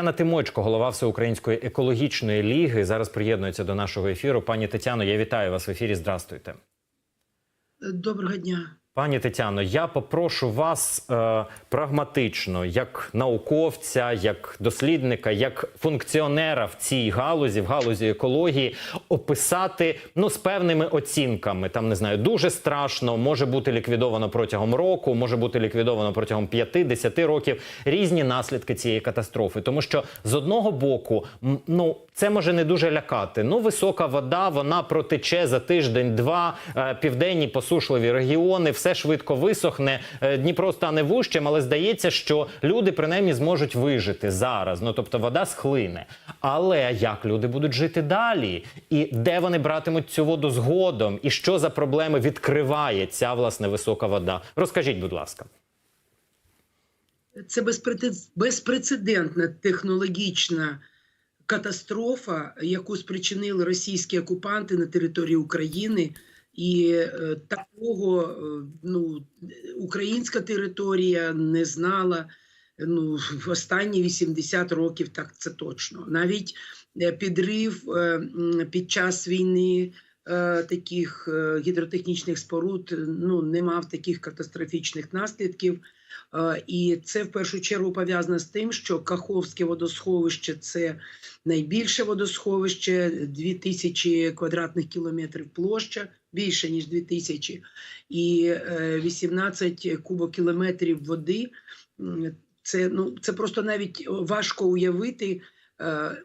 Тетяна Тимочко, голова Всеукраїнської екологічної ліги, зараз приєднується до нашого ефіру. Пані Тетяно, я вітаю вас в ефірі. Здрастуйте. Доброго дня. Пані Тетяно, я попрошу вас е, прагматично, як науковця, як дослідника, як функціонера в цій галузі, в галузі екології, описати ну з певними оцінками. Там не знаю, дуже страшно, може бути ліквідовано протягом року, може бути ліквідовано протягом 5-10 років різні наслідки цієї катастрофи. Тому що з одного боку, ну це може не дуже лякати. Ну, висока вода, вона протече за тиждень-два. Е, південні посушливі регіони, все швидко висохне. Е, Дніпро стане вужчим, але здається, що люди принаймні зможуть вижити зараз. Ну тобто вода схлине. Але як люди будуть жити далі? І де вони братимуть цю воду згодом? І що за проблеми відкриває ця власне висока вода? Розкажіть, будь ласка. Це безпрецедентна технологічна катастрофа, яку спричинили російські окупанти на території України. І е, такого е, ну, українська територія не знала ну, в останні 80 років, так це точно. Навіть е, підрив під час війни таких гідротехнічних споруд ну, не мав таких катастрофічних наслідків. Е, І це в першу чергу пов'язано з тим, що Каховське водосховище це найбільше водосховище, 2000 квадратних кілометрів площа, більше ніж 2000, і е, 18 кубокілометрів води. Це, ну, це просто навіть важко уявити, е,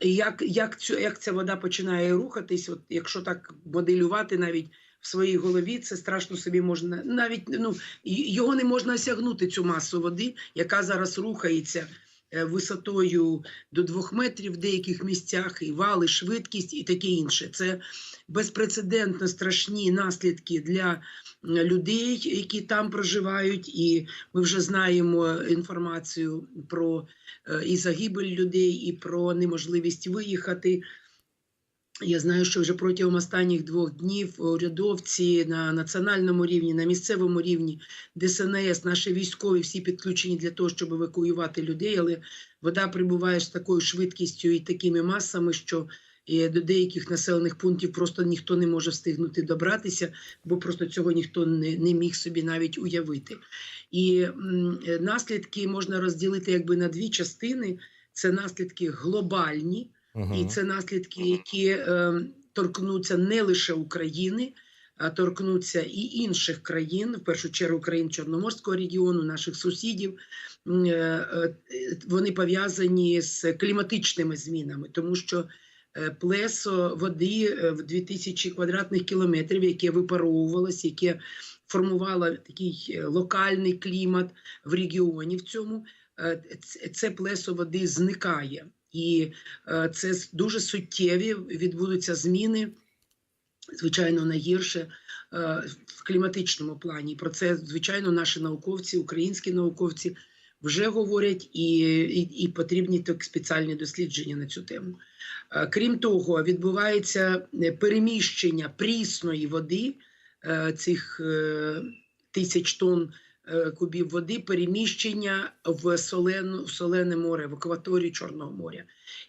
як, як, цю, як ця вода починає рухатись. От, якщо так моделювати навіть в своїй голові, це страшно собі можна навіть ну, його не можна осягнути цю масу води, яка зараз рухається е, висотою до двох метрів в деяких місцях, і вали, швидкість і таке інше. Це безпрецедентно страшні наслідки для людей, які там проживають, і ми вже знаємо інформацію про е, і загибель людей, і про неможливість виїхати. Я знаю, що вже протягом останніх двох днів урядовці на національному рівні, на місцевому рівні, ДСНС, наші військові всі підключені для того, щоб евакуювати людей, але вода прибуває з такою швидкістю і такими масами, що е, до деяких населених пунктів просто ніхто не може встигнути добратися, бо просто цього ніхто не, не міг собі навіть уявити. І м, е, наслідки можна розділити якби на дві частини: це наслідки глобальні. І це наслідки, які е, торкнуться не лише України, а торкнуться і інших країн, в першу чергу країн Чорноморського регіону, наших сусідів. Е, е, Вони пов'язані з кліматичними змінами, тому що е, плесо води е, в 2000 квадратних кілометрів, яке випаровувалось, яке формувало такий е, локальний клімат в регіоні в цьому, це плесо води зникає. І е, це дуже суттєві відбудуться зміни, звичайно, на гірше е, в кліматичному плані. Про це, звичайно, наші науковці, українські науковці вже говорять, і, і, і потрібні так спеціальні дослідження на цю тему. Е, Крім того, відбувається переміщення прісної води цих тисяч тонн кубів води, переміщення в солену в солене море, в акваторію Чорного моря.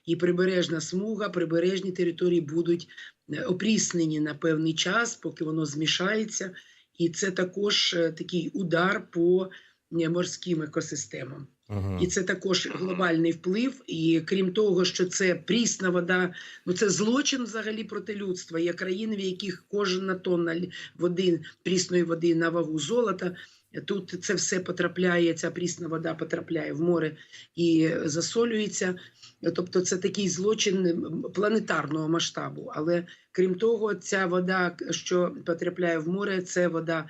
І прибережна смуга, прибережні території будуть е, опріснені на певний час, поки воно змішається. І це також е, такий удар по е, морським екосистемам. Угу. І це також глобальний вплив. І крім того, що це прісна вода, ну це злочин взагалі проти людства. Є країни, в яких кожна тонна води, прісної води на вагу золота. Тут це все потрапляє, ця прісна вода потрапляє в море і засолюється. Тобто це такий злочин планетарного масштабу. Але крім того, ця вода, що потрапляє в море, це вода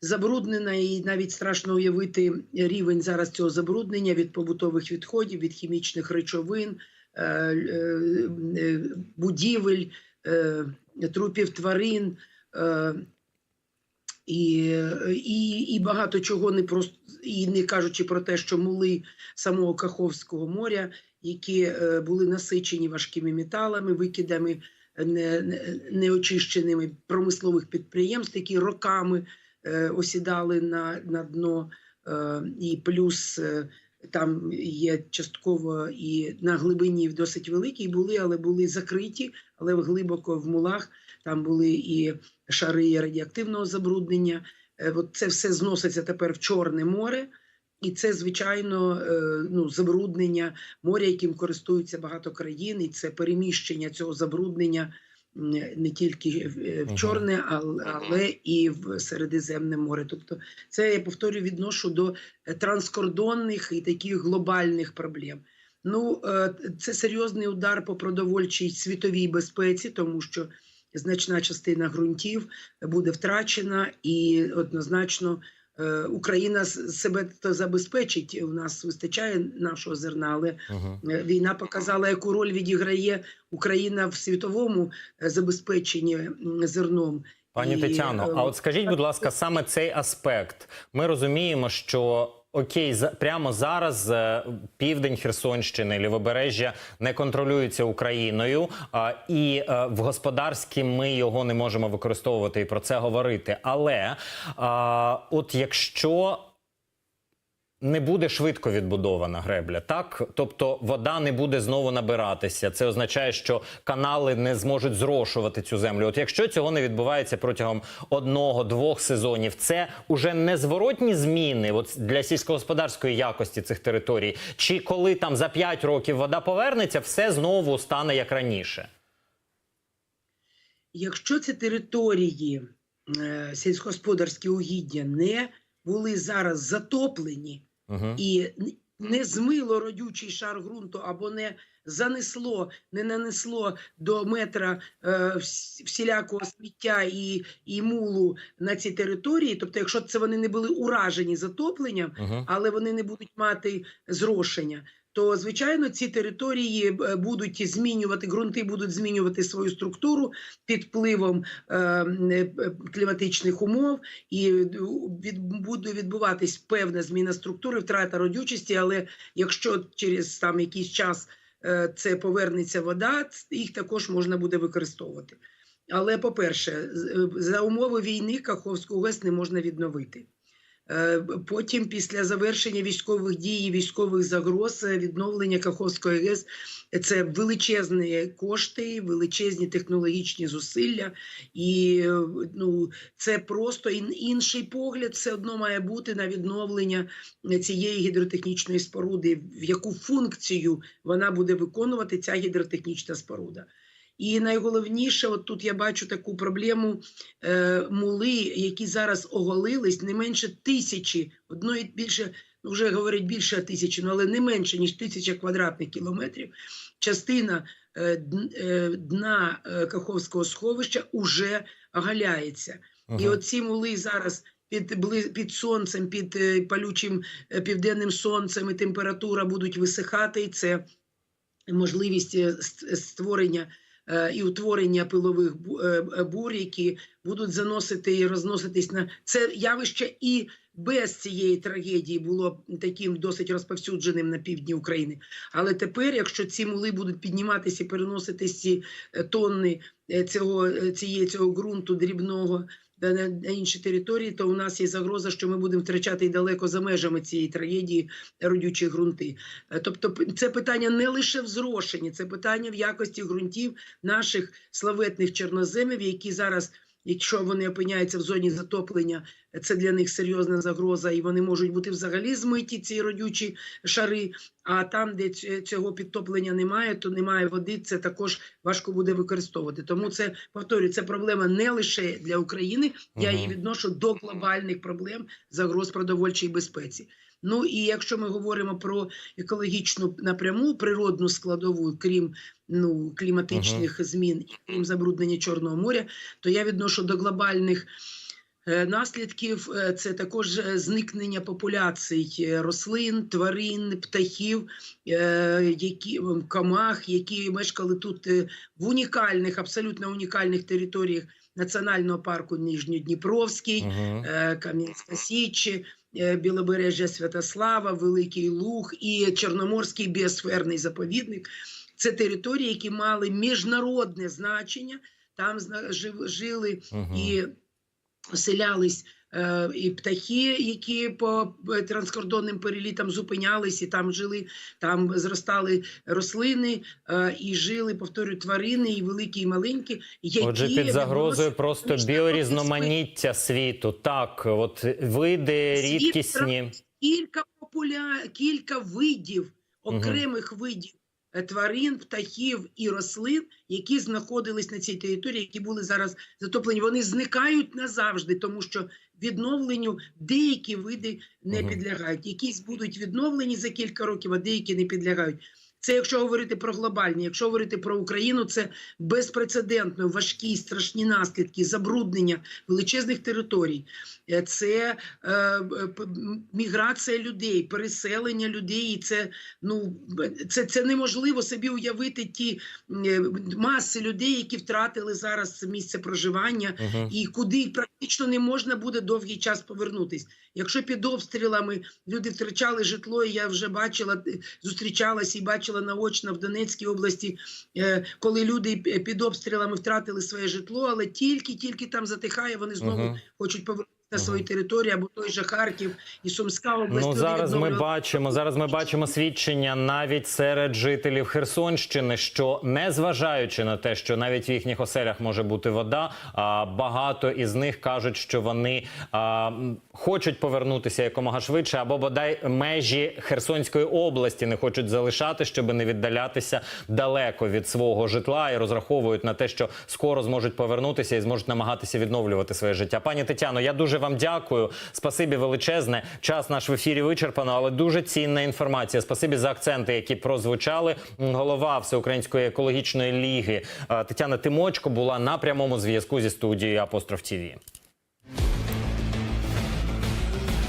забруднена, і навіть страшно уявити рівень зараз цього забруднення від побутових відходів, від хімічних речовин, е, е, е, будівель, трупів тварин. І, і, і багато чого не просто і не кажучи про те, що мули самого Каховського моря, які е, були насичені важкими металами, викидами не- не- неочищеними промислових підприємств, які роками е, осідали на, на дно, е, і плюс е, там є частково і на глибині досить великі були, але були закриті, але глибоко в мулах там були і шари радіоактивного забруднення. Е, От це все зноситься тепер в Чорне море. І це, звичайно, е, ну, забруднення моря, яким користуються багато країн, і це переміщення цього забруднення не тільки в- е. Чорне, але, і в Середземне море. Тобто, це я повторюю, відношу до транскордонних і таких глобальних проблем. Ну, це серйозний удар по продовольчій світовій безпеці, тому що значна частина ґрунтів буде втрачена, і однозначно е, Україна себе то забезпечить. У нас вистачає нашого зерна, але Угу. Е, Війна показала, яку роль відіграє Україна в світовому е, забезпеченні зерном. Пані Тетяно, а от скажіть, будь ласка, саме цей аспект. Ми розуміємо, що окей, за прямо зараз е, південь Херсонщини, лівобережжя не контролюється Україною, і е, в господарській ми його не можемо використовувати і про це говорити. Але от якщо не буде швидко відбудована гребля, так тобто вода не буде знову набиратися. Це означає, що канали не зможуть зрошувати цю землю. От якщо цього не відбувається протягом одного-двох сезонів, це уже незворотні зміни от для сільськогосподарської якості цих територій. Чи коли там за 5 років вода повернеться, все знову стане як раніше? Якщо ці території е, сільськогосподарські угіддя не були зараз затоплені Угу. і не змило родючий шар ґрунту або не занесло, не нанесло до метра е, всілякого сміття і, і мулу на цій території, тобто, якщо це вони не були уражені затопленням, Угу. але вони не будуть мати зрошення. То звичайно ці території е, будуть змінювати ґрунти, будуть змінювати свою структуру під впливом е, е, кліматичних умов, і від, буде відбуватись певна зміна структури, втрата родючості. Але якщо через там якийсь час це повернеться вода, їх також можна буде використовувати. Але по-перше, з- е, за умови війни Каховську ГЕС не можна відновити. Е, Потім, після завершення військових дій, і військових загроз, е, відновлення Каховської ГЕС – це величезні кошти, величезні технологічні зусилля, і е, ну це просто інший погляд. Все одно має бути на відновлення цієї гідротехнічної споруди, в яку функцію вона буде виконувати ця гідротехнічна споруда. І найголовніше, от тут я бачу таку проблему е, мули, які зараз оголились, не менше тисячі, одної більше, ну вже говорять більше тисячі, ну але не менше ніж тисяча квадратних кілометрів. Частина е, е, дна е, Каховського сховища уже оголяється. І оці мули зараз під, під сонцем, під е, палючим південним сонцем і температура будуть висихати. І це можливість створення і утворення пилових е, е, бур, які будуть заносити і розноситись на це явище і без цієї трагедії було таким досить розповсюдженим на півдні України. Але тепер, якщо ці мули будуть підніматися і переносити ці е, тонни е, цього е, цієї цього ґрунту дрібного на, інші території, то у нас є загроза, що ми будемо втрачати і далеко за межами цієї трагедії родючі ґрунти. Е, Тобто, це питання не лише в зрошенні, це питання в якості ґрунтів наших славетних чорноземів, які зараз. Якщо вони опиняються в зоні затоплення, це для них серйозна загроза, і вони можуть бути взагалі змиті ці родючі шари. А там, де цього підтоплення немає, то немає води. Це також важко буде використовувати. Тому це повторюю, це проблема не лише для України. Я її відношу до глобальних проблем загроз продовольчій безпеці. Ну і якщо ми говоримо про екологічну напряму природну складову, крім ну кліматичних змін і крім забруднення Чорного моря, то я відношу до глобальних. е, Наслідків е, це також е, зникнення популяцій рослин, тварин, птахів, які комах, які мешкали тут в унікальних, абсолютно унікальних територіях національного парку Нижньодніпровський, е, Кам'янська Січ, е, Білобережжя Святослава, Великий Луг і Чорноморський біосферний заповідник. Це території, які мали міжнародне значення. Там жили і оселялись е, і птахи, які по е, транскордонним перелітам зупинялись і там жили, там зростали рослини е, і жили, повторюю, тварини, і великі, і маленькі. Які Отже, під загрозою просто біорізноманіття світу. Так, от види Світ рідкісні. кілька популя... кілька видів, окремих видів е, тварин, птахів і рослин, які знаходились на цій території, які були зараз затоплені. Вони зникають назавжди, тому що відновленню деякі види не підлягають. Якісь будуть відновлені за кілька років, а деякі не підлягають. Це якщо говорити про глобальні, якщо говорити про Україну, це безпрецедентно важкі, страшні наслідки, забруднення величезних територій. Е, Це е, е, міграція людей, переселення людей. І це ну це, це неможливо собі уявити ті е, маси людей, які втратили зараз місце проживання, Мгм. і куди практично не можна буде довгий час повернутись. Якщо під обстрілами люди втрачали житло, і я вже бачила, е, зустрічалася і бачила наочно в Донецькій області, е, коли люди під обстрілами втратили своє житло, але тільки-тільки там затихає, вони знову хочуть повернутися на свою територію, або той же Харків і Сумська область. Ну зараз ми бачимо. Зараз ми бачимо свідчення навіть серед жителів Херсонщини, що незважаючи на те, що навіть в їхніх оселях може бути вода, а багато із них кажуть, що вони хочуть повернутися якомога швидше, або бодай межі Херсонської області не хочуть залишати, щоб не віддалятися далеко від свого житла і розраховують на те, що скоро зможуть повернутися і зможуть намагатися відновлювати своє життя. Пані Тетяно, я дуже вам дякую. Спасибі величезне. Час наш в ефірі вичерпано, але дуже цінна інформація. Спасибі за акценти, які прозвучали. Голова Всеукраїнської екологічної ліги е, Тетяна Тимочко була на прямому зв'язку зі студією Апостроф ТІВІ.